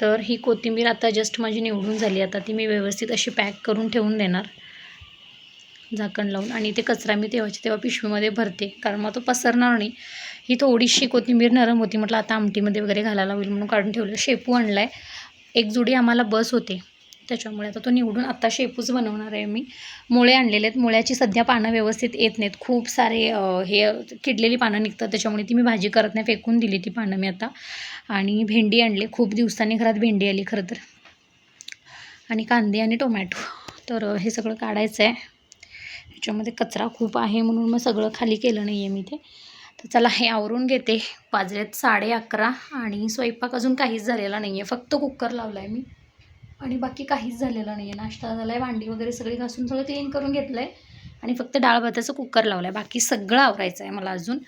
तर ही कोथिंबीर आता जस्ट माझी निवडून झाली. आता ती मी व्यवस्थित अशी पॅक करून ठेवून देणार. झाकण लावून. आणि ते कचरा मी तेव्हाच्या तेव्हा पिशवीमध्ये भरते. कारण मग तो पसरणार नाही. ही थोडीशी कोथिंबीर नरम होती. म्हटलं आता आमटीमध्ये वगैरे घालायला होईल म्हणून काढून ठेवलं. शेपू आणला आहे एक जुडी आम्हाला बस होते. त्याच्यामुळे आता तो निवडून आत्ता शेपूच बनवणार आहे मी. मुळे आणलेले आहेत. मुळ्याची सध्या पानं व्यवस्थित येत नाहीत. खूप सारे हे किडलेली पानं निघतात. त्याच्यामुळे ती मी भाजी करत नाही. फेकून दिली ती पानं मी आता. आणि भेंडी आणली. खूप दिवसांनी घरात भेंडी आली खरं तर. आणि कांदे आणि टोमॅटो. तर हे सगळं काढायचं आहे. ह्याच्यामध्ये कचरा खूप आहे म्हणून मग सगळं खाली केलं नाही आहे मी ते. तर चला हे आवरून घेते. वाजलेत साडे अकरा आणि स्वयंपाक अजून काहीच झालेला नाही आहे फक्त कुकर लावला आहे मी. आणि बाकी काहीच झालेलं नाही आहे नाश्ता झाला आहे भांडी वगैरे सगळी घासून सगळं क्लीन करून घेतलं आहे आणि फक्त डाळ भाताचं कुकर लावलं आहे बाकी सगळं आवरायचं आहे मला अजून.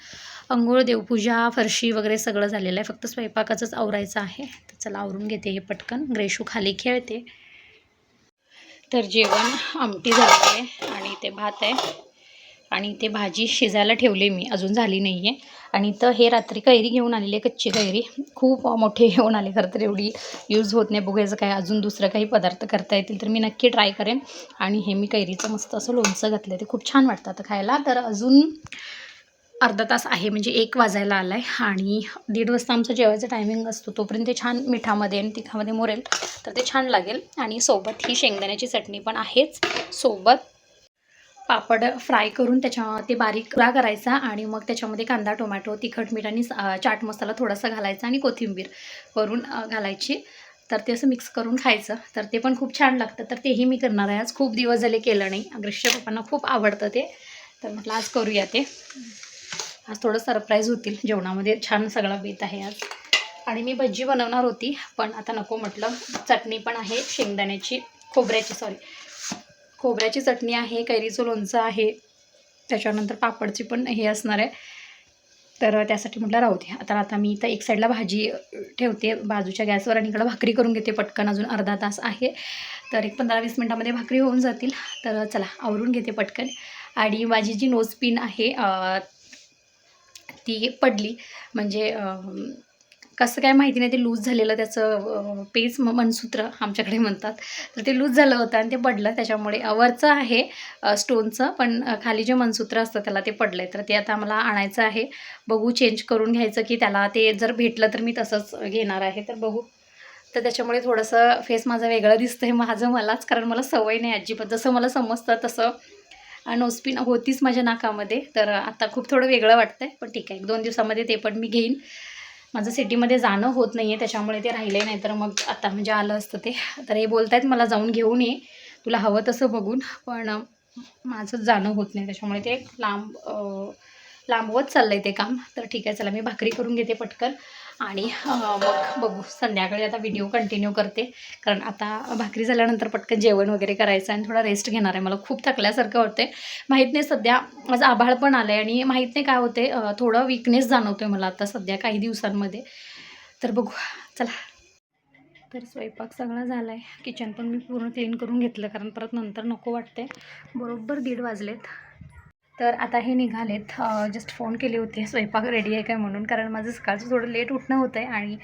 अंघोळ देवपूजा फरशी वगैरे सगळं झालेलं आहे. फक्त स्वयंपाकाचंच आवरायचं आहे. तर चला आवरून घेते हे पटकन. ग्रेशू खाली खेळते. तर जेवण आमटी झालं आहे आणि ते भात आहे. आणि ते भाजी शिजायला ठेवली मी अजून झाली नाही आहे आणि तर हे रात्री कैरी घेऊन आलेली आहे कच्ची कैरी. खूप मोठे घेऊन आले खरं तर एवढी यूज होत नाही. बघायचं काय अजून दुसरं काही पदार्थ करता येतील तर मी नक्की ट्राय करेन. आणि हे मी कैरीचं मस्त असं लोणचं घातलं ते खूप छान वाटतं आता खायला. तर अजून अर्धा तास आहे म्हणजे एक वाजायला आला आहे आणि दीड वाजता आमचं जेवायचं टायमिंग असतो तोपर्यंत ते छान मिठामध्ये आणि तिखामध्ये मोरेल तर ते छान लागेल. आणि सोबत ही शेंगदाण्याची चटणी पण आहेच. सोबत पापड फ्राय करून त्याच्या ते बारीक पुरा करायचा आणि मग त्याच्यामध्ये कांदा टोमॅटो तिखट मीठ आणि चाट मसाला थोडासा घालायचा आणि कोथिंबीर वरून घालायची. तर ते असं मिक्स करून खायचं. तर ते पण खूप छान लागतं. तर तेही मी करणार आहे. आज खूप दिवस झाले केलं नाही. अग्रश्य पप्पांना खूप आवडतं ते. तर म्हटलं आज करूया ते. आज थोडं सरप्राईज होतील. जेवणामध्ये छान सगळा बेत आहे आज. आणि मी भजी बनवणार होती पण आता नको म्हटलं. चटणी पण आहे. शेंगदाण्याची खोबऱ्याची सॉरी खोबऱ्याची चटणी आहे कैरीचं लोणचं आहे त्याच्यानंतर पापडची पण हे असणार आहे. तर त्यासाठी म्हटलं राहू दे आता आता मी इथं एक साईडला भाजी ठेवते बाजूच्या गॅसवर आणि इकडं भाकरी करून घेते पटकन अजून अर्धा तास आहे. तर एक पंधरा वीस मिनटामध्ये भाकरी होऊन जातील. तर चला आवरून घेते पटकन. आणि माझी जी नोज पिन आहे ती पडली. म्हणजे कसं काय माहिती नाही ते लूज झालेलं त्याचं पेज म मनसूत्र आमच्याकडे म्हणतात. तर ते लूज झालं होतं आणि ते पडलं. त्याच्यामुळे वरचं आहे स्टोनचं पण खाली जे मनसूत्र असतं त्याला ते पडलं आहे तर ते आता मला आणायचं आहे. बघू चेंज करून घ्यायचं की त्याला ते जर भेटलं तर मी तसंच घेणार आहे. तर बघू. तर त्याच्यामुळे थोडंसं फेस माझा वेगळं दिसतं आहे माझं मलाच. कारण मला सवय नाही अजिबात. जसं मला समजतं तसं नोस्पिन होतीच माझ्या नाकामध्ये. तर आता खूप थोडं वेगळं वाटतं आहे पण ठीक आहे. एक दोन दिवसामध्ये ते पण मी घेईन. माझं सिटीमध्ये जाणं होत नाही आहे त्याच्यामुळे ते राहिले नाही. तर मग आता म्हणजे आलं असतं ते. तर हे बोलत आहेत मला जाऊन घेऊन ये. तुला हवं तसं बघून. पण माझं जाणं होत नाही. त्याच्यामुळे ते लांब लांबवत चाललं आहे ते काम. तर ठीक आहे चला मी भाकरी करून घेते पटकन. आणि मग बघू. संध्याकाळी आता व्हिडिओ कंटिन्यू करते. कारण आता भाकरी झाल्यानंतर पटकन जेवण वगैरे करायचं आणि थोडा रेस्ट घेणार आहे. मला खूप थकल्यासारखं होते माहीत नाही सध्या माझं आभाळ पण आलं आहे आणि माहीत नाही काय होते थोडं विकनेस जाणवतो आहे मला आता सध्या काही दिवसांमध्ये. तर बघू. चला. तर स्वयंपाक सगळा झाला आहे किचन पण मी पूर्ण क्लीन करून घेतलं. कारण परत नंतर नको वाटते बरोबर दीड वाजलेत. तर आता हे निघालेत. जस्ट फोन केले होते. स्वयंपाक रेडी आहे काय म्हणून? कारण माझं सकाळचं थोडं लेट उठणं होतं आहे आणि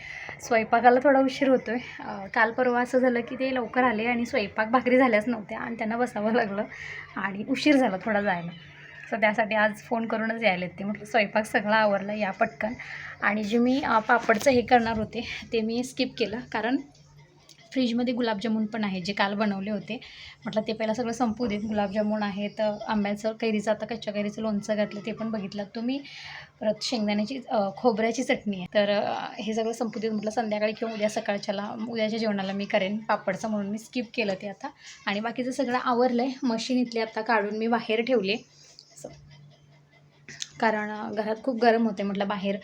स्वयंपाकाला थोडा उशीर होतो आहे काल परवा असं झालं की ते लवकर आले आणि स्वयंपाक भाकरी झाल्याच नव्हत्या आणि त्यांना बसावं लागलं आणि उशीर झाला थोडा जायला. सो त्यासाठी आज फोन करूनच यायलेत ते. म्हटलं स्वयंपाक सगळा आवरला या पटकन. आणि जे मी पापडचं हे करणार होते ते मी स्किप केलं. कारण फ्रीजमध्ये गुलाबजामुन पण आहे जे काल बनवले होते. म्हटलं ते पहिला सगळं संपू देत. गुलाबजामुन आहेत आंब्याचं कैरीचं आता कच्च्या कैरीचं लोणचं घातलं ते पण बघितलं. तुम्ही परत शेंगदाण्याची खोबऱ्याची चटणी आहे. तर हे सगळं संपू देत. म्हटलं संध्याकाळी किंवा उद्या सकाळच्याला उद्याच्या जेवणाला मी करेन पापडचं म्हणून. मी स्किप केलं ते आता. आणि बाकीचं सगळं आवरलं आहे मशीन इथली आता काढून मी बाहेर ठेवले. कारण घरात खूप गरम होते. म्हटलं बाहेर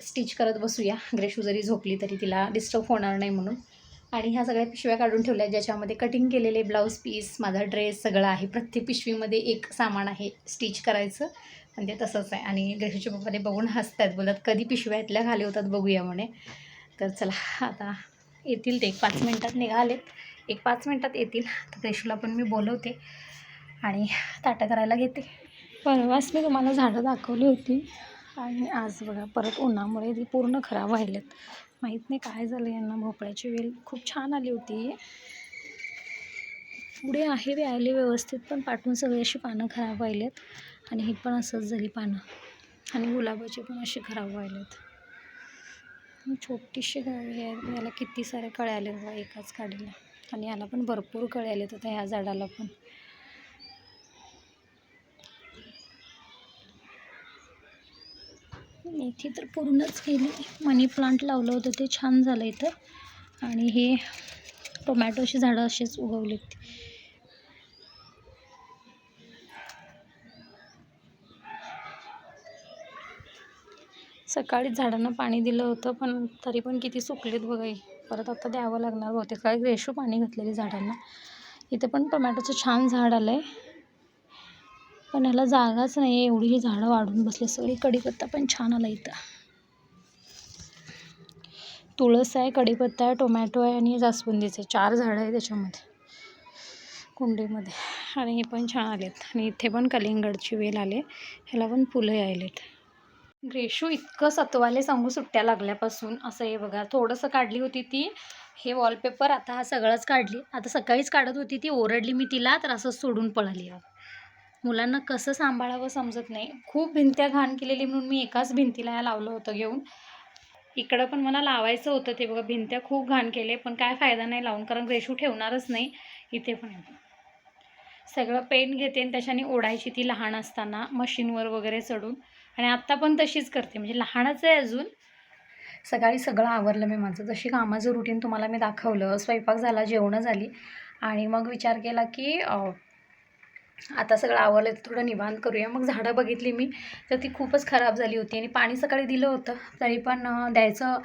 स्टिच करत बसूया. ग्रेशू जरी झोपली तरी तिला डिस्टर्ब होणार नाही म्हणून. आणि ह्या सगळ्या पिशव्या काढून ठेवल्या ज्याच्यामध्ये कटिंग केलेले ब्लाऊज पीस माझा ड्रेस सगळं आहे. प्रत्येक पिशवीमध्ये एक सामान आहे स्टिच करायचं. म्हणजे तसंच आहे. आणि ग्रेशूच्या पप्पाने बघून हसतात बोलत कधी पिशव्या इथल्या खाली होतात बघूया म्हणे. तर चला आता येतील ते. एक पाच मिनटात निघालेत. एक पाच मिनटात येतील. तर ग्रेशूला पण मी बोलवते. आणि ताटं करायला घेते. परवाच मी तुम्हाला झाडं दाखवली होती. आणि आज बघा परत उन्हामुळे ती पूर्ण खराब व्हायलेत. माहीत नाही काय झालं यांना भोपळ्याची वेल खूप छान आली होती. पुढे आहे बी आले व्यवस्थित पण पाठवून सगळी अशी पानं खराब व्हायलेत. आणि ही पण असंच झाली पानं. आणि गुलाबाची पण अशी खराब व्हायलेत. छोटीशी गाडी आहे याला किती सारे कळ्या आले एकाच गाडीला आणि याला पण भरपूर कळे आलेत आता ह्या झाडाला पण. मेथी तर पूर्णच गेली मनी प्लांट लावलं होतं ते छान झालं इथं. आणि हे टोमॅटोची झाडं असेच उगवलीत सकाळीच झाडांना पाणी दिलं होतं पण तरी पण किती सुकलेत बघा परत आता द्यावं लागणार बहुतेक. काय रेशो पाणी घातलेली झाडांना. इथं पण टोमॅटोचं छान झाड आलं आहे पण ह्याला जागाच नाही आहे एवढी ही झाडं वाढून बसली. सगळी कढीपत्ता पण छान आला इथं. तुळस आहे कढीपत्ता आहे टोमॅटो आहे आणि जास्वंदीचे चार झाडं आहे त्याच्यामध्ये कुंडीमध्ये. आणि हे पण छान आलेत. आणि इथे पण कलिंगडची वेल आले. ह्याला पण फुलं यायलेत. ग्रेशू इतकं सत्वाले सांगू सुट्ट्या लागल्यापासून. असं हे बघा थोडंसं काढली होती ती. हे वॉलपेपर आता हा सगळंच काढली. आता सकाळीच काढत होती ती ओरडली मी तिला तर असंच सोडून पळाली. आहे. मुलांना कसं सांभाळावं समजत नाही. खूप भिंत्या घाण केलेली म्हणून मी एकाच भिंतीला या लावलं होतं घेऊन. इकडं पण मला लावायचं होतं ते बघा भिंत्या खूप घाण केले पण काय फायदा नाही लावून कारण ग्रेशू ठेवणारच नाही. इथे पण सगळं पेन घेते आणि त्याच्याने ओढायची ती लहान असताना मशीनवर वगैरे चढून. आणि आत्ता पण तशीच करते म्हणजे लहानच आहे अजून. सकाळी सगळं आवरलं मी माझं. जशी कामाचं रुटीन तुम्हाला मी दाखवलं स्वयंपाक झाला जेवणं झाली. आणि मग विचार केला की आता सगळं आवरलं तर थोडं निवांत करूया. मग झाडं बघितली मी तर ती खूपच खराब झाली होती आणि पाणी सकाळी दिलं होतं. तरी पण द्यायचं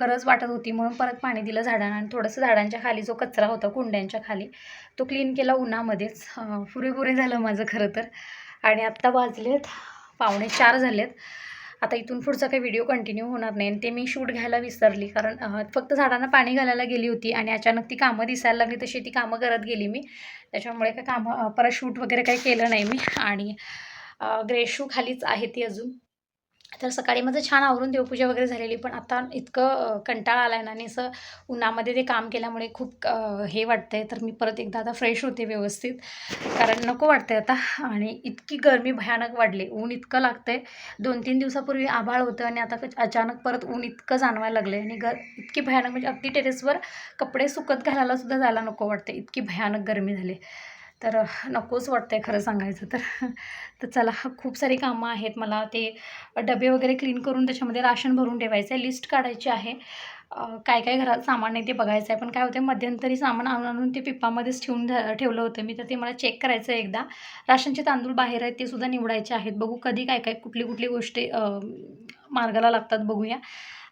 गरज वाटत होती. म्हणून परत पाणी दिलं झाडांना आणि थोडंसं झाडांच्या खाली जो कचरा होता कुंड्यांच्या खाली तो क्लीन केला उन्हामध्येच. पुरेपुरे झालं माझं खरं तर. आणि आत्ता वाजलेत पावणे चार झालेत. आता इथून पुढचा काही व्हिडिओ कंटिन्यू होणार नाही. आणि ते मी शूट घ्यायला विसरली. कारण फक्त झाडांना पाणी घालायला गेली होती आणि अचानक ती कामं दिसायला लागली. तशी ती कामं करत गेली मी. त्याच्यामुळे काय कामं परत शूट वगैरे काही केलं नाही मी. आणि ग्रेशू खालीच आहे ती अजून. तर सकाळी माझं छान आवरून देवपूजा वगैरे झालेली पण आता इतकं कंटाळा आला आहे ना आणि असं उन्हामध्ये ते काम केल्यामुळे खूप हे हे वाटतंय. तर मी परत एकदा आता फ्रेश होते व्यवस्थित. कारण नको वाटतंय आता. आणि इतकी गरमी भयानक वाढली. ऊन इतकं लागतंय. दोन तीन दिवसापूर्वी आभाळ होतं आणि आता अचानक परत ऊन इतकं जाणवायला लागलं आणि गर इतकी भयानक म्हणजे अगदी टेरेसवर कपडे सुकत घालायला सुद्धा जायला नको वाटते इतकी भयानक गरमी झाली. तर नकोच वाटतं आहे खरं सांगायचं तर. तर चला खूप सारी कामं आहेत मला ते डबे वगैरे क्लीन करून त्याच्यामध्ये राशन भरून ठेवायचं आहे लिस्ट काढायची आहे. काय काय घरात सामान आहे ते बघायचं आहे. पण काय होतं मध्यंतरी सामान आणून आणून ते पिप्पामध्येच ठेवून ध- ठेवलं होतं मी. तर ते मला चेक करायचं आहे एकदा. राशनचे तांदूळ बाहेर आहेत ते सुद्धा निवडायचे आहेत. बघू कधी काय काय कुठली कुठली गोष्टी मार्गाला लागतात बघूया.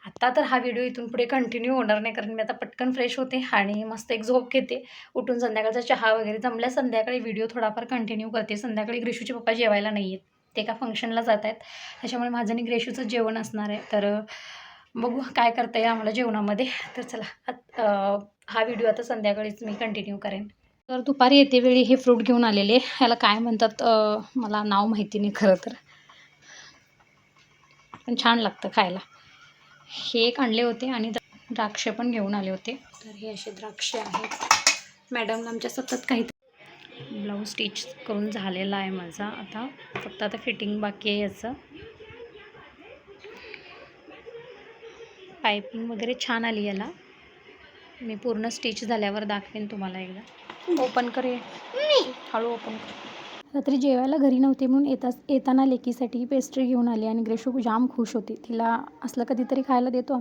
आत्ता तर हा व्हिडिओ इथून पुढे कंटिन्यू होणार नाही कारण मी आता पटकन फ्रेश होते आणि मस्त एक झोप घेते. उठून संध्याकाळचा चहा वगैरे जमल्या संध्याकाळी व्हिडिओ थोडाफार कंटिन्यू करते. संध्याकाळी ग्रेशूचे पप्पा जेवायला नाही आहेत ते एका फंक्शनला जात आहेत त्याच्यामुळे माझं आणि ग्रेशूचं जेवण असणार आहे. तर बघू काय करता येईल आम्हाला जेवणामध्ये. तर चला हा व्हिडिओ आता संध्याकाळीच मी कंटिन्यू करेन. तर दुपारी येते वेळी हे फ्रूट घेऊन आलेले. ह्याला काय म्हणतात मला नाव माहिती नाही खरं तर. पण छान लागतं खायला. हे एक आणले होते आणि द्रा- द्राक्षे पण घेऊन आले होते. तर हे असे द्राक्षे आहेत. मॅडमला आमच्या सतत काही ब्लाऊज स्टिच करून झालेला आहे माझा. आता फक्त आता फिटिंग बाकी आहे याचं. पायपिंग वगैरे छान आली याला. मी पूर्ण स्टिच झाल्यावर दाखवेन तुम्हाला एकदा. ओपन करे हळू ओपन कर. रात्री जेवायला घरी नव्हते म्हणून येता येताना लेकीसाठी पेस्ट्री घेऊन आली आणि ग्रेशू जाम खुश होती. तिला असलं कधीतरी खायला देतो